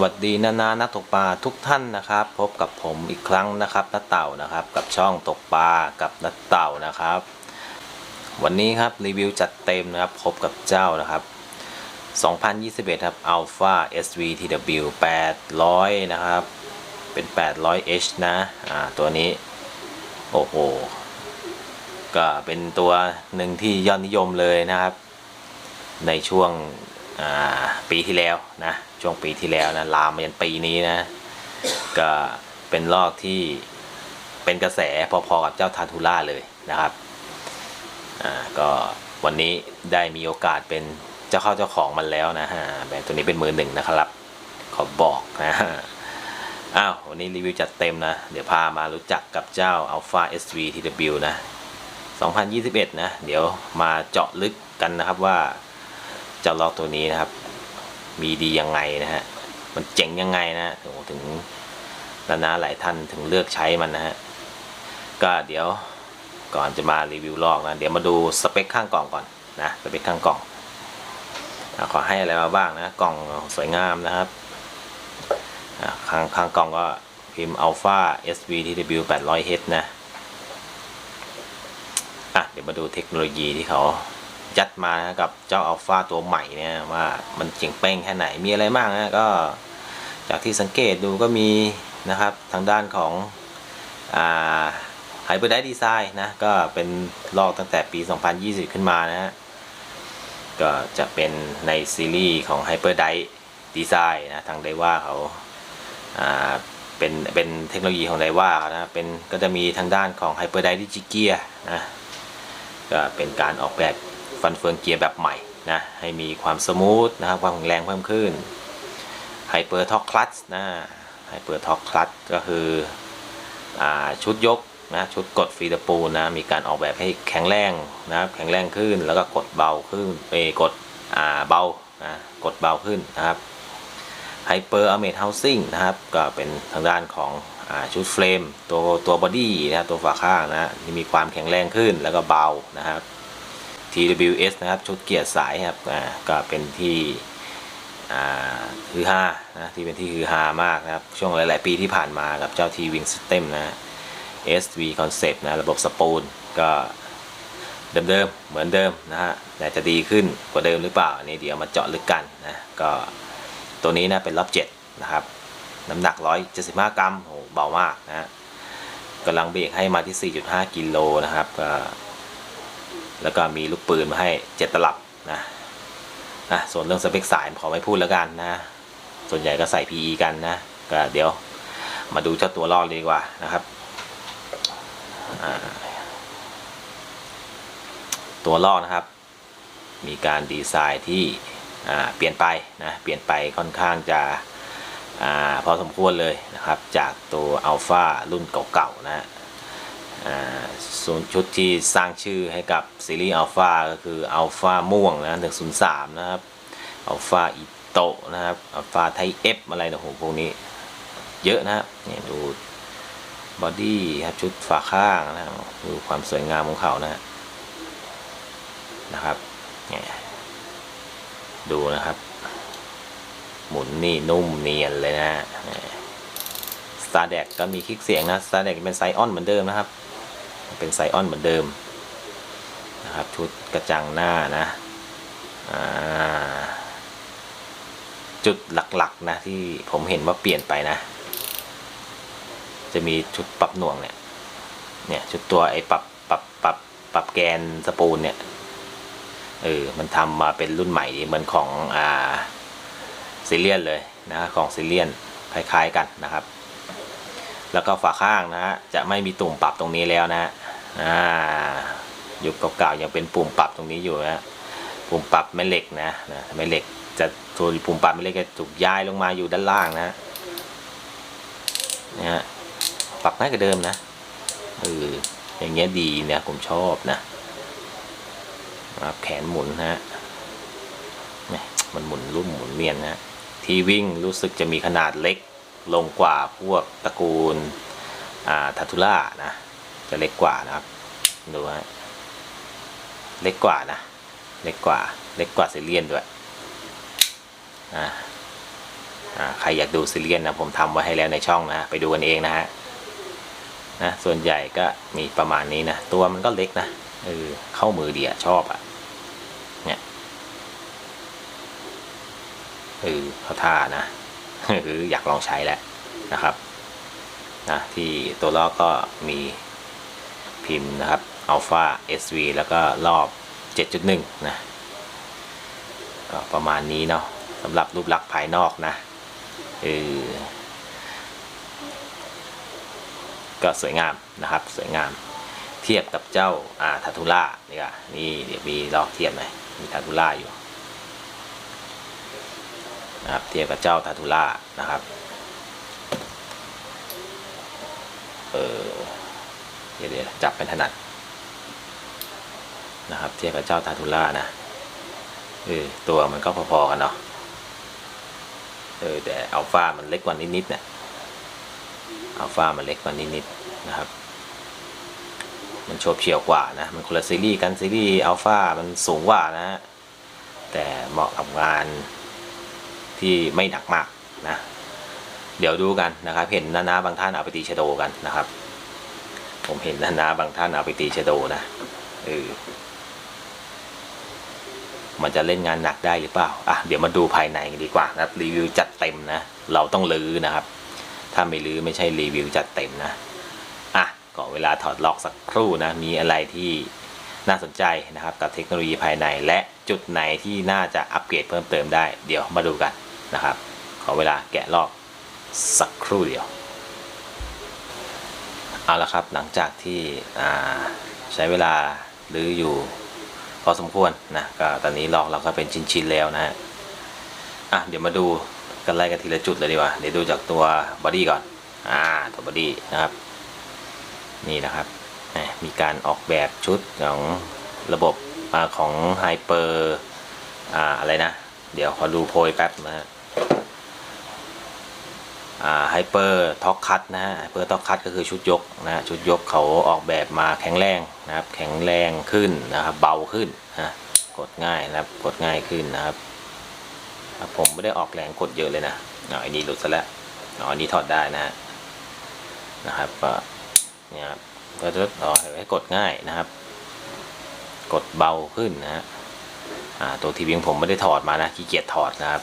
สวัสดีนานานักตกปลาทุกท่านนะครับ พบกับผมอีกครั้งนะครับน้าเต่านะครับ กับช่องตกปลากับน้าเต่านะครับ วันนี้ครับรีวิวจัดเต็มนะครับพบกับเจ้านะครับ 2021 ครับ Alpha SVTW 800 นะครับ เป็น 800H นะอ่าตัวนี้ โอ้โห ก็เป็นตัวหนึ่งที่ยอดนิยมเลยนะครับ ในช่วงปีที่แล้วนะ ช่วงปีที่แล้วนะลามมายันปีนี้นะ ก็เป็นลอกที่เป็นกระแสพอๆกับเจ้าทาทูล่าเลยนะครับอ่าก็วันนี้ได้มีโอกาสเป็นเจ้าเข้าเจ้าของมันแล้วนะฮะแบรนด์ตัวนี้เป็นมือหนึ่งนะครับขอบอกนะอ้าววันนี้รีวิวจัดเต็มนะ เดี๋ยวพามารู้จักกับเจ้า Alpha SV TW นะ 2021 นะ เดี๋ยวมาเจาะลึกกันนะครับว่าเจ้าล็อกตัวนี้นะครับ มีดียังไงนะฮะ มันเจ๋งยังไงนะโอ้ถึงนานาหลายท่านถึงเลือกใช้มันนะฮะ ก็เดี๋ยวก่อนจะมารีวิวลอกนะ เดี๋ยวมาดูสเปคข้างกล่องก่อนนะ สเปคข้างกล่องอขอให้อะไรมาบ้างนะ กล่องสวยงามนะครับข้างข้างกล่องก็พิมพ์ Alpha SVTW 800H นะ อะ เดี๋ยวมาดูเทคโนโลยีที่เขา ยัดมานะกับเจ้าอัลฟาตัวใหม่เนี่ยว่ามันเจ๋งเป้งแค่ไหนมีอะไรบ้างนะก็จากที่สังเกตดูก็มีนะครับทางด้านของไฮเปอร์ไดดีไซน์นะก็เป็นลอกตั้งแต่ปี 2020 ขึ้นมานะฮะก็จะเป็นในซีรีส์ของ Hyper d i ดีไซน์นะทางไดว่าเขาอ่าเป็นเป็นเทคโนโลยีของไดว่านะเป็นก็จะมีทางด้านของ Hyper d i ดิจิเกียนะก็เป็นการออกแบบ ฟันเฟืองเกียร์แบบใหม่นะให้มีความสมูทนะครับความแข็งแรงเพิ่มขึ้น Hyper Torque Clutch นะ Hyper Torque Clutch ก็คืออชุดยกนะชุดกดฟรีดปูนะมีการออกแบบให้แข็งแรงนะครับแข็งแรงขึ้นแล้วก็กดเบาขึ้นเอยกดเบานะกดเบาขึ้นนะครับ Hyper Armored Housing นะครับก็เป็นทางด้านของอชุดเฟรม ตัวตัวบอดี้นะตัวฝาข้างนะมีความแข็งแรงขึ้นแล้วก็เบานะครับ TWS นะครับชุดเกียร์สายครับอ่าก็เป็นที่อ่าฮือฮานะที่เป็นที่ฮือฮามากนะครับ ช่วงหลาย ๆ ปีที่ผ่านมากับเจ้า T-Wing System นะ SV Concept นะระบบสปูลก็เดิม ๆ เหมือนเดิมนะฮะแต่จะดีขึ้นกว่าเดิมหรือเปล่านนี้เดี๋ยวมาเจาะลึกกันนะก็ตัวนี้นะเป็นรอบ7นะครับน้ำหนัก 175 กรัมโอ้โหเบามากนะฮะกำลังเบรกให้มาที่ 4.5 กิโลนะครับก็ แล้วก็มีลูกปืนมาให้7ตลับนะนะส่วนเรื่องสเปคสายขอไม่พูดแล้วกันนะ ส่วนใหญ่ก็ใส่ PE กันนะก็เดี๋ยวมาดูเจ้าตัวลอกเลยดีกว่านะครับตัวลอกนะครับ มีการดีไซน์ที่เปลี่ยนไปนะเปลี่ยนไปค่อนข้างจะอพอสมควรเลยนะครับ จากตัวอัลฟารุ่นเก่าๆนะ ชุดที่สร้างชื่อให้กับซีรีส์อัลฟาก็คืออัลฟาม่วงนะ103นสามนะครับอัลฟาอิโตะนะครับอัลฟาไทเอฟอะไรนะโหพวกนี้เยอะนะครับเนี่ยดูบอดี้ครับชุดฝาข้างนะดูความสวยงามของเขานะนะครับเนี่ยดูนะครับ หมุนนี่นุ่มเนียนเลยนะ s t a r d e c ก็มีคลิกเสียงนะ s t a r d e c เป็นไซออนเหมือนเดิมนะครับ เป็นไซออนเหมือนเดิมนะครับชุดกระจังหน้านะจุดหลักๆนะที่ผมเห็นว่าเปลี่ยนไปนะ จะมีชุดปรับหน่วงเนี่ยเนี่ยชุดตัวไอ้ปรับปรับปรับปรับแกนสปูลเนี่ยเออมันทำมาเป็นรุ่นใหม่ดีเหมือนของอ่าซิเลียนเลยนะของซิเลียนคล้ายๆกันนะครับ แล้วก็ฝาข้างนะฮะจะไม่มีตุ่มปรับตรงนี้แล้วนะฮะ อ่ายุคเก่าๆยังเป็นปุ่มปรับตรงนี้อยู่นะปุ่มปรับแม่เหล็กนะนะแม่เหล็กจะตัวปุ่มปรับแม่เหล็กจะถูกย้ายลงมาอยู่ด้านล่างนะนะฮะปรับง่ายกว่าเดิมนะเอออย่างเงี้ยดีเนี่ยผมชอบนะรับแขนหมุนฮะมันหมุนรุ่มหมุนเวียนนะฮะที่วิ่งรู้สึกจะมีขนาดเล็กลงกว่าพวกตระกูลอ่าทัตุล่านะ จะเล็กกว่านะครับ ดูฮะเล็กกว่านะ เล็กกว่า เล็กกว่าเซเลียนด้วยอ่าอ่าใครอยากดูซีเรียสนะผมทำไว้ให้แล้วในช่องนะไปดูกันเองนะฮะนะส่วนใหญ่ก็มีประมาณนี้นะ ตัวมันก็เล็กนะเออเข้ามือดีอะชอบอะเนี่ยเออเขาท่านะคืออยากลองใช้แหละนะครับนะที่ตัวล้อก็มี พิมพ์นะครับ Alpha SV แล้วก็รอบ 7.1 นะก็ประมาณนี้เนาะสำหรับรูปลักษณ์ภายนอกนะเออก็สวยงามนะครับ สวยงามเทียบกับเจ้าอาทัตุล่านี่ก็นี่เดี๋ยวมีลอกเทียบหน่อยมีทัตุล่าอยู่นะครับเทียบกับเจ้าทัตุล่านะครับเออ เดี๋ยวจับเป็นถนัดนะครับ เทียบกับเจ้าทัตุล่านะเออตัวมันก็พอๆกันเนาะเออแต่อัลฟามันเล็กกว่านิดๆเนี่ยอัลฟามันเล็กกว่านิดๆนะครับ มันโฉบเฉี่ยวกว่านะ มันคนละซีรีส์กันซีรีส์อัลฟามันสูงกว่านะฮะแต่เหมาะกับงานที่ไม่หนักมากนะ เดี๋ยวดูกันนะครับ เห็นนานาบางท่านเอาไปตีชโดกันนะครับ ผมเห็นนานาบางท่านเอาไปตีชะโดนะเออมันจะเล่นงานหนักได้หรือเปล่า อะ เดี๋ยวมาดูภายในกันดีกว่านะรีวิวจัดเต็มนะ เราต้องลื้อนะครับ ถ้าไม่ลื้อไม่ใช่รีวิวจัดเต็มนะ อะก็เวลาถอดล็อกสักครู่นะ มีอะไรที่น่าสนใจนะครับ กับเทคโนโลยีภายใน และจุดไหนที่น่าจะอัปเกรดเพิ่มเติมได้ เดี๋ยวมาดูกันนะครับ ขอเวลาแกะลอกสักครู่เดียว เอาละครับหลังจากที่ใช้เวลาหรืออยู่พอสมควรนะก็ตอนนี้ลอกเราก็เป็นชิ้นๆแล้วนะฮะอะเดี๋ยวมาดูกันไล่กันทีละจุดเลยดีกว่าเดี๋ยวดูจากตัวบอดี้ก่อนอ่าตัวบอดี้นะครับนี่นะครับมีการออกแบบชุดของระบบของไฮเปอร์อะไรนะ เดี๋ยวขอดูโพยแป๊บนะฮะ ไฮเปอร์ท็อกคัตนะฮะไฮเปอร์ท็อกคัตก็คือชุดยกนะฮะชุดยกเขาออกแบบมาแข็งแรงนะครับแข็งแรงขึ้นนะครับเบาขึ้นนะกดง่ายนะครับกดง่ายขึ้นนะครับ ผมไม่ได้ออกแรงกดเยอะเลยนะอ๋ออันนี้หลุดซะแล้วอ๋ออันนี้ถอดได้นะฮะนะครับเนี่ยครับก็จะต่อให้กดง่ายนะครับ กดเบาขึ้นนะฮะตัวทีวีของผมไม่ได้ถอดมานะขี้เกียจถอดนะครับ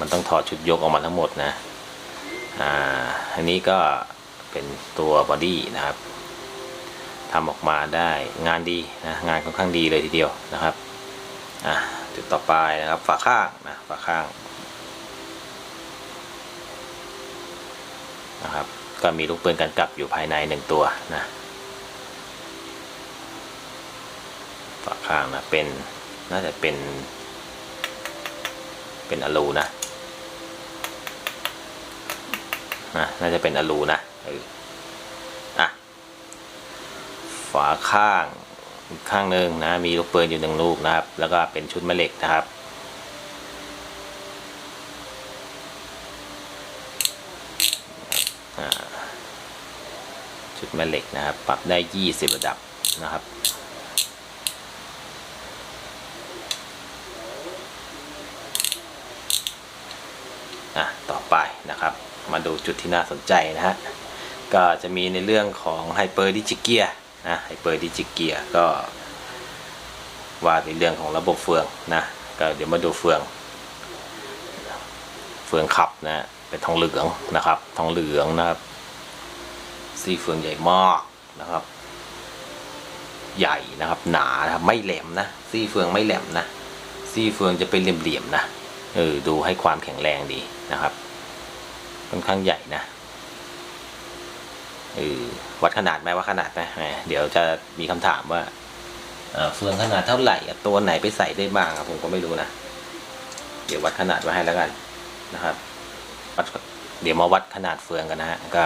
มันต้องถอดชุดยกออกมาทั้งหมดนะ อ่าอันนี้ก็เป็นตัวบอดี้นะครับทำออกมาได้งานดีนะงานค่อนข้างดีเลยทีเดียวนะครับอะจุดต่อไปนะครับฝาข้างนะฝาข้างนะครับก็มีลูกปืนกันกลับอยู่ภายในหนึ่งตัวนะฝาข้างนะเป็นน่าจะเป็นเป็นอลูนะ นะน่าจะเป็นอลูนะเอออะฝาข้างข้างหนึ่งนะ มีลูกปืนอยู่หนึ่งลูกนะครับ แล้วก็เป็นชุดแม่เหล็กนะครับ ชุดแม่เหล็กนะครับ ปรับได้ 20 ระดับนะครับอะต่อไปนะครับ มาดูจุดที่น่าสนใจนะฮะ ก็จะมีในเรื่องของไฮเปอร์ดิจิเกียนะไฮเปอร์ดิจิเกียก็ว่าในเรื่องของระบบเฟืองนะ ก็เดี๋ยวมาดูเฟือง เฟืองขับนะเป็นทองเหลืองนะครับ ทองเหลืองนะครับซี่เฟืองใหญ่มากนะครับ ใหญ่นะครับ หนานะครับไม่แหลมนะซี่เฟืองไม่แหลมนะซี่เฟืองจะเป็นเหลี่ยมๆนะเออดูให้ความแข็งแรงดีนะครับ ค่อนข้างใหญ่นะเออวัดขนาดไหมว่าขนาดไหมเดี๋ยวจะมีคำถามว่าเฟืองขนาดเท่าไหร่ตัวไหนไปใส่ได้บ้างอะผมก็ไม่รู้นะเดี๋ยววัดขนาดไว้ให้แล้วกันนะครับวัดเดี๋ยวมาวัดขนาดเฟืองกันนะฮะก็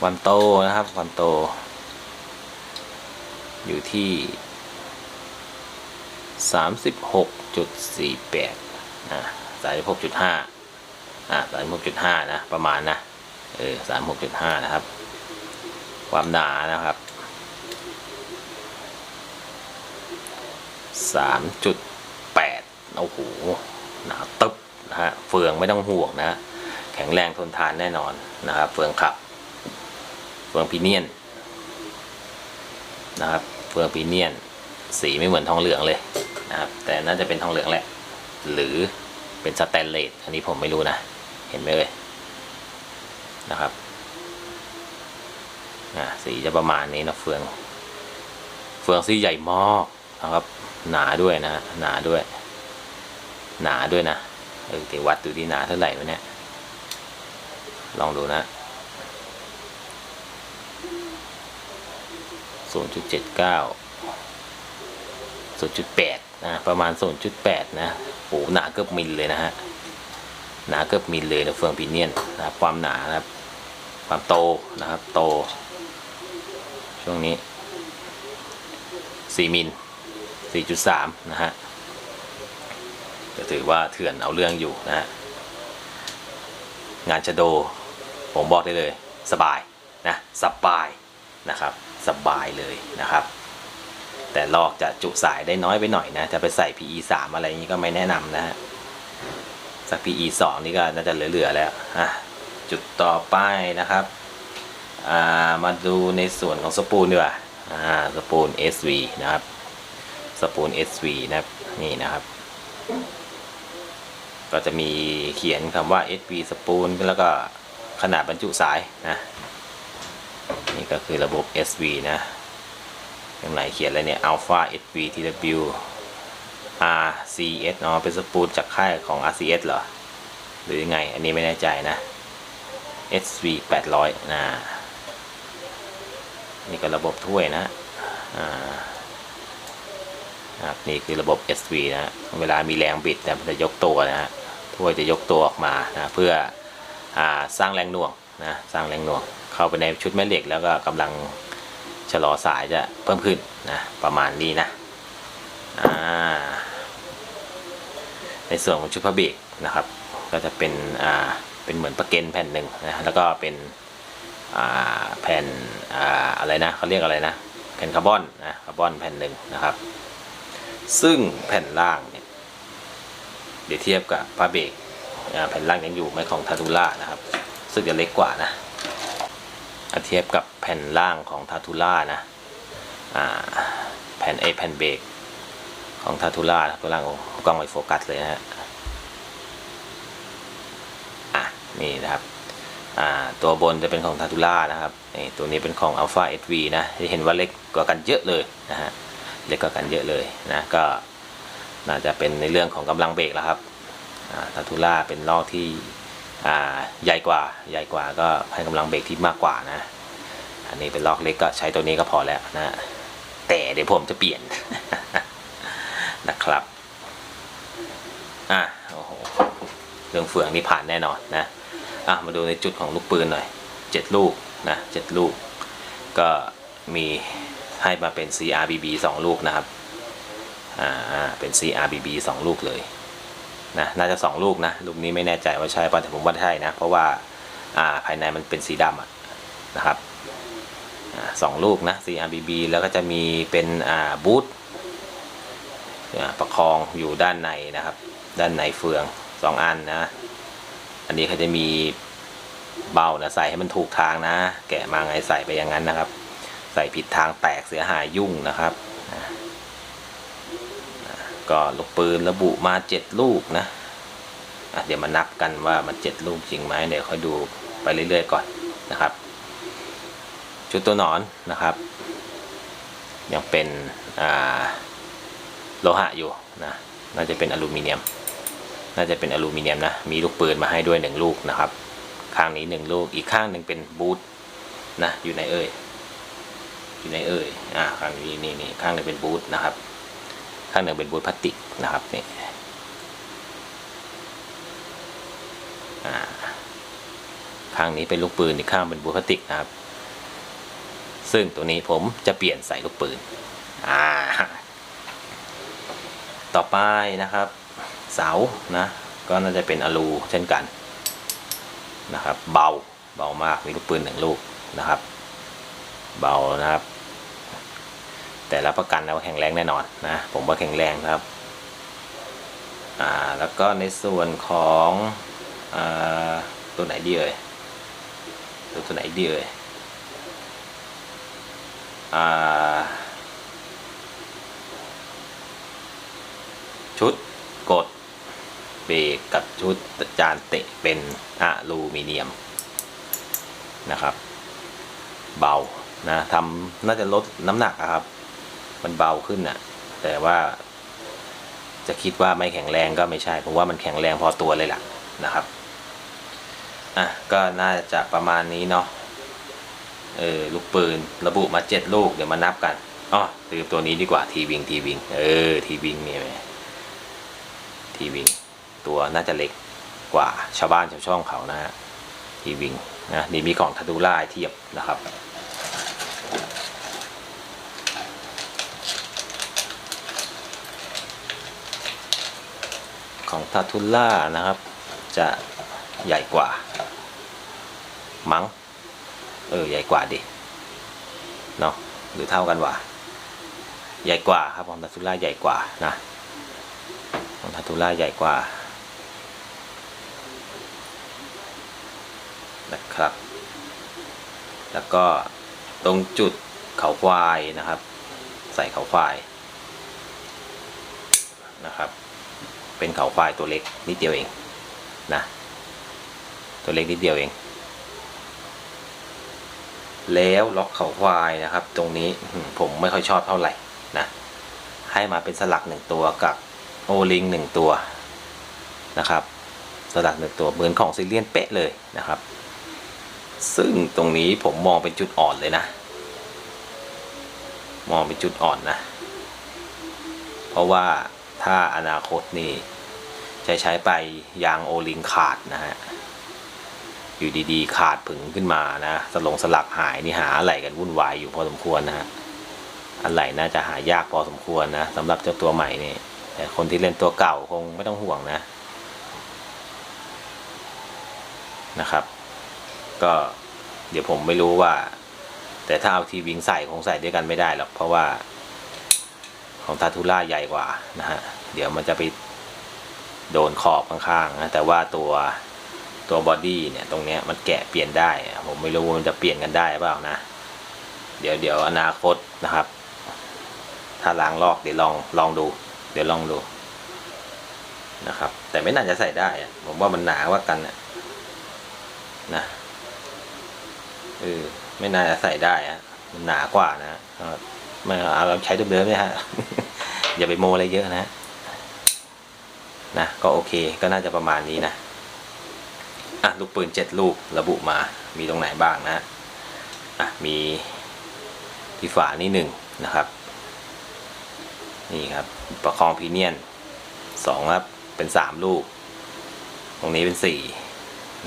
ความโตนะครับ ความโต อยู่ที่สามสิบหกจุดสี่แปดอ่าสามสิบหกจุดห้า อ่าสามหกจุดห้านะ ประมาณนะ เออสามหกจุดห้านะครับ ความหนานะครับสามจุดแปดโอ้โห หนาตึ๊บนะฮะ เฟืองไม่ต้องห่วงนะแข็งแรงทนทานแน่นอนนะครับ เฟืองขับ เฟืองพีเนียนนะครับ เฟืองพีเนียน สีไม่เหมือนทองเหลืองเลยนะครับ แต่น่าจะเป็นทองเหลืองแหละ หรือเป็นสแตนเลส อันนี้ผมไม่รู้นะ ห็นไหมเอ่ยนะครับอะสีจะประมาณนี้นะเฟือง เฟืองสีใหญ่มากนะครับ หนาด้วยนะหนาด้วย หนาด้วยนะเออที่วัดดูที่หนาเท่าไหร่วะเนี่ยลองดูนะ 0.79 0.8นะประมาณ 0.8 นะโหหนาเกือบมิลเลยนะฮะ หนาเกือบมิลเลยนะเฟืองพีเนียนนะครับความหนานะครับ ความโตนะครับโต ช่วงนี้ 4มิล4.3 นะฮะจะถือว่าเถื่อนเอาเรื่องอยู่นะฮะงานชะโด ผมบอกได้เลย สบายนะสบายนะครับ สบายเลยนะครับ แต่ลอกจะจุสายได้น้อยไปหน่อยนะจะไปใส่ PE 3 อะไรอย่างนี้ก็ไม่แนะนำนะฮะ สัก PE 2นี่ก็น่าจะเหลือๆแล้วอะจุดต่อไปนะครับอ่ามาดูในส่วนของสปูลดีกว่าอ่าสปูล SV นะครับสปูล SV นะครับนี่นะครับ ก็จะมีเขียนคำว่า SV spoon แล้วก็ขนาดบรรจุสายนะนี่ก็คือระบบ SV นะข้างในเขียนอะไรเนี่ย Alpha SV TW RCS เนาะเป็นสปูลจากค่ายของ RCS เหรอ หรือยังไง อันนี้ไม่แน่ใจนะ SV 800นะนี่ก็ระบบถ้วยนะอ่าครับนี่คือระบบ SV นะเวลามีแรงบิดเนี่มันจะยกตัวนะฮะถ้วยจะยกตัวออกมานะเพื่ออาสร้างแรงหน่วงนะสร้างแรงหน่วง เข้าไปในชุดแม่เหล็กแล้วก็กำลังชะลอสายจะเพิ่มขึ้นนะประมาณนี้นะอ่า ในส่วนของชุดพระเบรกนะครับ ก็จะเป็นอ่าเป็นเหมือนประเกนแผ่นหนึ่งนะแล้วก็เป็นอ่าแผ่นอ่าอะไรนะเขาเรียกอะไรนะแผ่นคาร์บอนนะคาร์บอนแผ่นหนึ่งนะครับ ซึ่งแผ่นล่างเนี่ยเดี๋ยวเทียบกับผ้าเบรกแผ่นล่างยังอยู่ไม่ของทาทูล่านะครับ ซึ่งจะเล็กกว่านะเทียบกับแผ่นล่างของทาทูล่านะแผ่นไอแผ่นเบรก ของทาทูล่าทาทูล่ากล้องไว้โฟกัสเลยนะฮะอะนี่นะครับอ่าตัวบนจะเป็นของทาทูล่านะครับนี่ตัวนี้เป็นของ Alpha SV นะที่เห็นว่าเล็กกว่ากันเยอะเลยนะฮะเล็กกว่ากันเยอะเลยนะก็น่าจะเป็นในเรื่องของกำลังเบรกแล้วครับทาทูล่าเป็นลอกที่ใหญ่กว่าใหญ่กว่าก็ให้กำลังเบรกที่มากกว่านะ อันนี้เป็นลอกเล็กก็ใช้ตัวนี้ก็พอแล้วนะ แต่เดี๋ยวผมจะเปลี่ยน นะครับอะโอ้โหเรื่องเฟืองนี่ผ่านแน่นอนนะอะมาดูในจุดของลูกปืนหน่อยเจ็ดลูกนะเจ็ดลูก ก็มีให้มาเป็น CRBB 2 ลูกนะครับอ่าเป็น CRBB 2 ลูกเลยนะน่าจะ 2 ลูกนะ ลูกนี้ไม่แน่ใจว่าใช่ป่ะแต่ผมว่าใช่นะ เพราะว่าอ่าภายในมันเป็นสีดำอะนะครับอ่าสองลูกนะ CRBB แล้วก็จะมีเป็นอ่าบูท ประคองอยู่ด้านในนะครับ ด้านในเฟือง2อันนะ อันนี้เขาจะมีเบานะใส่ให้มันถูกทางนะ แกะมาไงใส่ไปอย่างนั้นนะครับ ใส่ผิดทางแตกเสียหายยุ่งนะครับก็ลูกปืนระบุมาเจ็ดลูกนะะเดี๋ยวมานับกันว่ามันเจ็ดลูกจริงไหมเดี๋ยวค่อยดูไปเรื่อยๆก่อนนะครับ ชุดตัวหนอนนะครับ ยังเป็นอ่า โลหะอยู่นะน่าจะเป็นอลูมิเนียม น่าจะเป็นอลูมิเนียมนะ มีลูกปืนมาให้ด้วยหนึ่งลูกนะครับ ข้างนี้หนึ่งลูก อีกข้างหนึ่งเป็นบูทนะ อยู่ในเอ่ย อยู่ในเอ่ย อ่าข้างนี้นี่นี่ข้างหนึ่งเป็นบูทนะครับ ข้างหนึ่งเป็นบูทพลาสติกนะครับนี่อ่าข้างนี้เป็นลูกปืนอีกข้างเป็นบูทพลาสติกนะครับ ซึ่งตัวนี้ผมจะเปลี่ยนใส่ลูกปืน อ่า ต่อไปนะครับ เสานะก็น่าจะเป็นอลูเช่นกันนะครับเบาเบามากมีลูกปืนหนึ่งลูกนะครับ เบานะครับ แต่รับประกันแล้วแข็งแรงแน่นอนนะผมว่าแข็งแรงนะครับอ่าแล้วก็ในส่วนของอ่าตัวไหนดีเอ่ยตัวตัวไหนดีเอ่ยอ่า ชุดกดเบรกกับชุดจานเตะเป็นอะลูมิเนียมนะครับ เบานะทำน่าจะลดน้ำหนักอะครับ มันเบาขึ้นน่ะ แต่ว่า จะคิดว่าไม่แข็งแรงก็ไม่ใช่ผมว่ามันแข็งแรงพอตัวเลยล่ะนะครับอะก็น่าจะประมาณนี้เนาะเออลูกปืนระบุมาเจ็ดลูกเดี๋ยวมานับกันอ๋อซื้อตัวนี้ดีกว่าทีวิงทีวิงเออทีวิงนี่ไหม ทีวิงตัวน่าจะเล็กกว่าชาวบ้านชาวช่องเขานะฮะทีวิงนะนี่มีของทัตูล่าเทียบนะครับของทาทุล่านะครับ จะใหญ่กว่า มั้งเออ ใหญ่กว่าดิเนาะหรือเท่ากันวะใหญ่กว่าครับของทาทุล่าใหญ่กว่านะ ของทาทุล่าใหญ่กว่านะครับ แล้วก็ตรงจุดเขาควายนะครับ ใส่เขาควายนะครับ เป็นเขาควายตัวเล็กนิดเดียวเองนะตัวเล็กนิดเดียวเอง แล้วล็อกเขาควายนะครับ ตรงนี้ผมไม่ค่อยชอบเท่าไหร่นะให้มาเป็นสลักหนึ่งตัวกับ โอลิงหนึ่งตัวนะครับสลักหนึ่งตัวเหมือนของซิเลียนเป๊ะเลยนะครับ ซึ่งตรงนี้ผมมองเป็นจุดอ่อนเลยนะ มองเป็นจุดอ่อนนะ เพราะว่าถ้าอนาคตนี่จะใช้ไปยางโอลิงขาดนะฮะอยู่ดีๆ ขาดผึงขึ้นมานะสลงสลักหายนี่หาอะไรกันวุ่นวายอยู่พอสมควรนะฮะอะไรน่าจะหายากพอสมควรนะสำหรับเจ้าตัวใหม่นี่ แต่คนที่เล่นตัวเก่าคงไม่ต้องห่วงนะนะครับ ก็เดี๋ยวผมไม่รู้ว่า แต่ถ้าเอาทีวิงใส่คงใส่ด้วยกันไม่ได้หรอกเพราะว่าของทาทูล่าใหญ่กว่านะฮะเดี๋ยวมันจะไปโดนขอบข้างๆนะแต่ว่าตัวตัวบอดี้เนี่ยตรงเนี้ยมันแกะเปลี่ยนได้ ผมไม่รู้ว่ามันจะเปลี่ยนกันได้เปล่านะ เดี๋ยวเดี๋ยวอนาคตนะครับ ถ้าล้างลอกเดี๋ยวลองลองดู เดี๋ยวลองดูนะครับ แต่ไม่น่าจะใส่ได้อะผมว่ามันหนากว่ากันนะนะเออไม่น่าจะใส่ได้อะมันหนากว่านะเอาไม่เอาเราใช้เดิมๆเนี่ยฮะอย่าไปโมอะไรเยอะนะนะก็โอเคก็น่าจะประมาณนี้นะอะลูกปืนเจ็ดลูกระบุมามีตรงไหนบ้างนะอะมีที่ฝานี่หนึ่งนะครับ นี่ครับ ประคองพีเนียนสองครับ เป็นสามลูก ตรงนี้เป็นสี่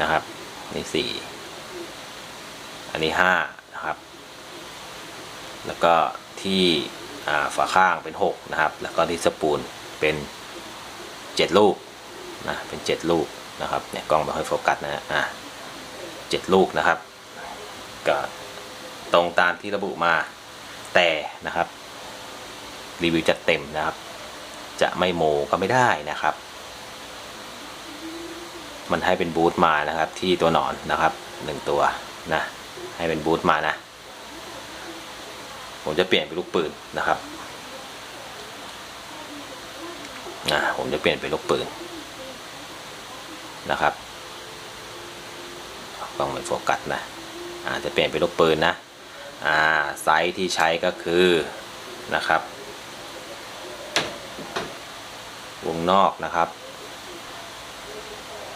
นะครับ นี่สี่อันนี้ห้านะครับ แล้วก็ที่อ่าฝาข้างเป็นหกนะครับ แล้วก็ที่สปูลเป็นเจ็ดลูกนะ เป็นเจ็ดลูกนะครับ เนี่ยกล้องไม่ค่อยโฟกัสนะฮะอะเจ็ดลูกนะครับ ก็ตรงตามที่ระบุมาแต่นะครับ รีวิวจัดเต็มนะครับ จะไม่โมก็ไม่ได้นะครับ มันให้เป็นบูทมานะครับ ที่ตัวหนอนนะครับหนึ่งตัวนะให้เป็นบูทมานะ ผมจะเปลี่ยนเป็นลูกปืนนะครับนะผมจะเปลี่ยนเป็นลูกปืนนะครับกล้องไม่โฟกัสนะอาจะเปลี่ยนเป็นลูกปืนนะอ่าไซส์ที่ใช้ก็คือนะครับ วงนอกนะครับ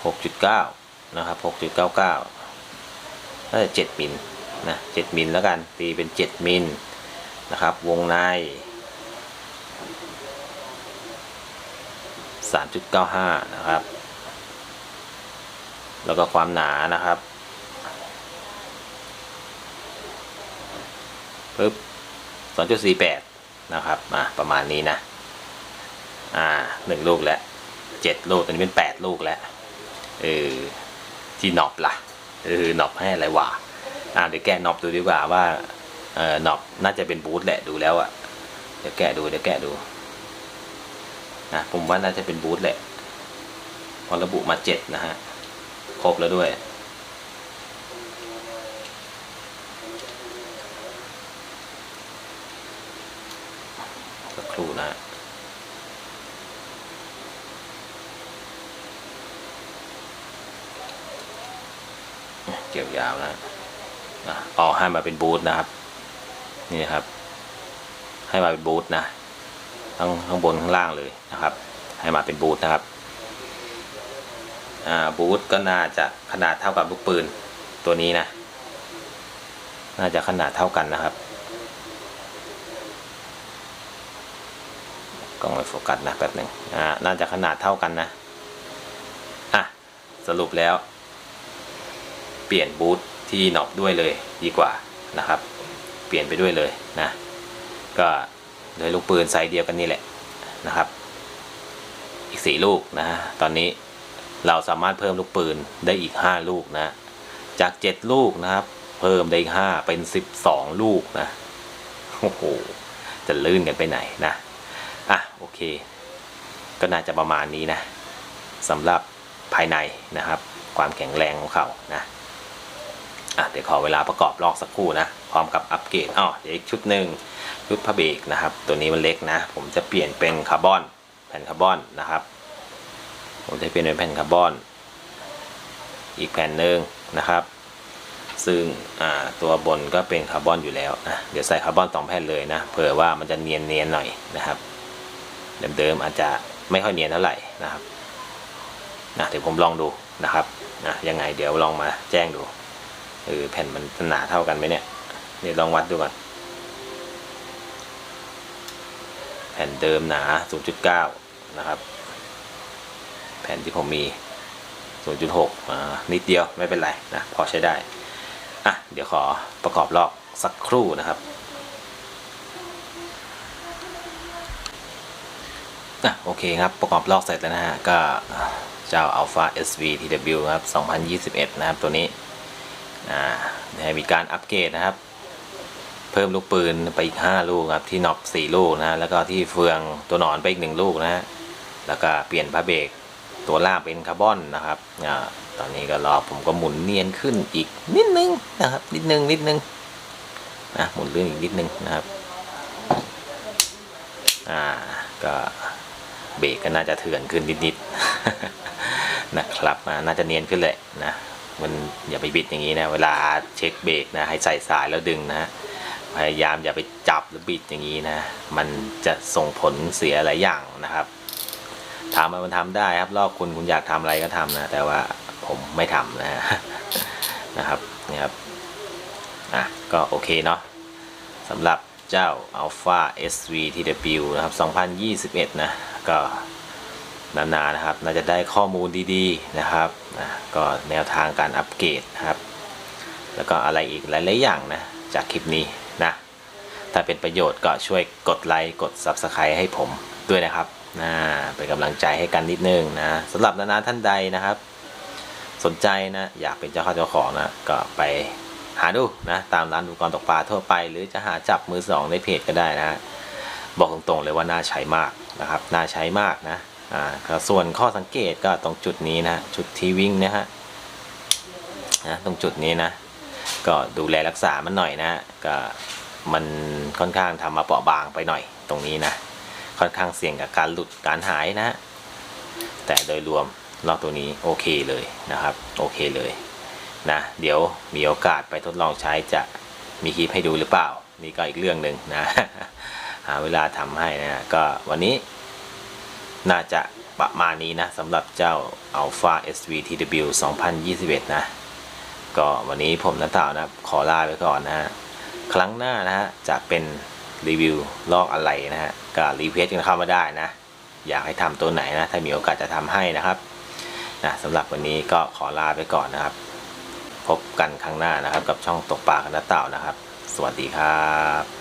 6.9 นะครับ 6.99น่าจะ7มิลนะ7มิลแล้วกัน ตีเป็น 7มิลนะครับ วงใน 3.95 นะครับ แล้วก็ความหนานะครับปึ๊บ2.48 นะครับ มาประมาณนี้นะ อ่าหนึ่งลูกแล้วเจ็ดลูกตอนนี้เป็นแปดลูกแล้วเออที่นอบล่ะเออหนอบให้อะไรวะอ่าเดี๋ยวแกะนอบดูดีกว่าว่าเออหนอบน่าจะเป็นบูทแหละดูแล้วอะเดี๋ยวแกะดูเดี๋ยวแกะดูนะผมว่าน่าจะเป็นบูทแหละอระบุมาเจ็ดนะฮะครบแล้วด้วยสักครู่นะฮะ เกี่ยวยาวนะอะอ๋อให้มาเป็นบูธนะครับ นี่ครับ ให้มาเป็นบูธนะทั้งข้างบนข้างล่างเลยนะครับ ให้มาเป็นบูธนะครับอ่าบูธก็น่าจะขนาดเท่ากับลูกปืนตัวนี้นะ น่าจะขนาดเท่ากันนะครับกล้องไม่โฟกัสนะแป๊บหนึ่งอ่าน่าจะขนาดเท่ากันนะอะสรุปแล้ว ปลี่ยนบูทที่หนอบด้วยเลยดีกว่านะครับ เปลี่ยนไปด้วยเลยนะ ก็เลยลูกปืนไซส์เดียวกันนี่แหละนะครับ อีกสี่ลูกนะฮะตอนนี้เราสามารถเพิ่มลูกปืนได้อีกห้าลูกนะ จากเจ็ดลูกนะครับ เพิ่มได้อีกห้าเป็นสิบสองลูกนะโอ้โหจะลื่นกันไปไหนนะอะโอเค ก็น่าจะประมาณนี้นะสำหรับภายในนะครับ ความแข็งแรงของเขานะ อะเดี๋ยวขอเวลาประกอบลอกสักครู่นะ พร้อมกับอัปเกรดอ๋อเดี๋ยวอีกชุดหนึ่งชุดพระเบรกนะครับ ตัวนี้มันเล็กนะ ผมจะเปลี่ยนเป็นคาร์บอนแผ่นคาร์บอนนะครับ ผมจะเปลี่ยนเป็นแผ่นคาร์บอน อีกแผ่นหนึ่งนะครับ ซึ่งตัวบนก็เป็นคาร์บอนอยู่แล้วนะเดี๋ยวใส่คาร์บอนสองแผ่นเลยนะเผื่อว่ามันจะเนียนเนียนๆหน่อยนะครับเดิมๆอาจจะไม่ค่อยเนียนเท่าไหร่นะครับนะเดี๋ยวผมลองดูนะครับนะยังไงเดี๋ยวลองมาแจ้งดู เออแผ่นมันหนาเท่ากันไหมเนี่ยเดี๋ยวลองวัดดูก่อนแผ่นเดิมหนา 0.9 นะครับ แผ่นที่ผมมี 0.6อ่านิดเดียวไม่เป็นไรนะ พอใช้ได้ อะ เดี๋ยวขอประกอบลอกสักครู่นะครับอะโอเคครับประกอบลอกเสร็จแล้วนะฮะ ก็เจ้า Alpha SV TW ครับ 2021 นะครับตัวนี้ มีการอัปเกรดนะครับ เพิ่มลูกปืนไปอีก 5 ลูกครับที่น็อป4ลูกนะแล้วก็ที่เฟืองตัวหนอนไปอีก 1 ลูกนะฮะแล้วก็เปลี่ยนพระเบรกตัวล่างเป็นคาร์บอนนะครับอตอนนี้ก็รอผมก็หมุนเนียนขึ้นอีกนิดนึงนะครับนิดนึงนิดนึงนะหมุนเรื่องอีกนิดนึงนะครับอ่าก็เบรกก็น่าจะเถื่อนขึ้นนิดๆนะครับน่าจะเนียนขึ้นเลยนะ มันอย่าไปบิดอย่างนี้นะ เวลาเช็คเบรกนะให้ใส่สายแล้วดึงนะพยายามอย่าไปจับหรือบิดอย่างนี้นะ มันจะส่งผลเสียหลายอย่างนะครับถามว่ามันทำได้ครับรอบคุณคุณอยากทำอะไรก็ทำนะ แต่ว่าผมไม่ทำนะนะครับนี่ครับอะก็โอเคเนาะสำหรับเจ้า Alpha SV TW นะครับ 2021 นะ ก็ นานๆนะครับ น่าจะได้ข้อมูลดีๆนะครับนะก็แนวทางการอัปเกรดนะครับ แล้วก็อะไรอีกหลายๆอย่างนะจากคลิปนี้นะถ้าเป็นประโยชน์ก็ช่วยกดไลค์กด Subscribe ให้ผมด้วยนะครับนะเป็นกำลังใจให้กันนิดนึงนะสำหรับนานาท่านใดนะครับ สนใจนะอยากเป็นเจ้าข้าเจ้าของนะก็ไปหาดูนะตามร้านอุปกรณ์ตกปลาทั่วไป หรือจะหาจับมือสองในเพจก็ได้นะบอกตรงๆเลยว่าน่าใช้มากนะครับน่าใช้มากนะ อ่าส่วนข้อสังเกตก็ตรงจุดนี้นะจุดที่วิ่งนะฮะนะตรงจุดนี้นะ ก็ดูแลรักษามันหน่อยนะก็มันค่อนข้างทำมาเปราะบางไปหน่อยตรงนี้นะ ค่อนข้างเสี่ยงกับการหลุดการหายนะ แต่โดยรวมลอกตัวนี้โอเคเลยนะครับ โอเคเลยนะ เดี๋ยวมีโอกาสไปทดลองใช้จะมีคลิปให้ดูหรือเปล่า นี่ก็อีกเรื่องหนึ่งนะ หาเวลาทำให้นะ ก็วันนี้ น่าจะประมาณนี้นะสำหรับเจ้า Alpha SV TW 2021 นะ ก็วันนี้ผมนัทต่านะขอลาไปก่อนนะฮะ ครั้งหน้านะฮะ จะเป็นรีวิวลอกอะไรนะฮะก็รีเควสกันเข้ามาได้นะ อยากให้ทำตัวไหนนะ ถ้ามีโอกาสจะทำให้นะครับนะสำหรับวันนี้ก็ขอลาไปก่อนนะครับ พบกันครั้งหน้านะครับ กับช่องตกปลากันนัทต่านะครับ สวัสดีครับ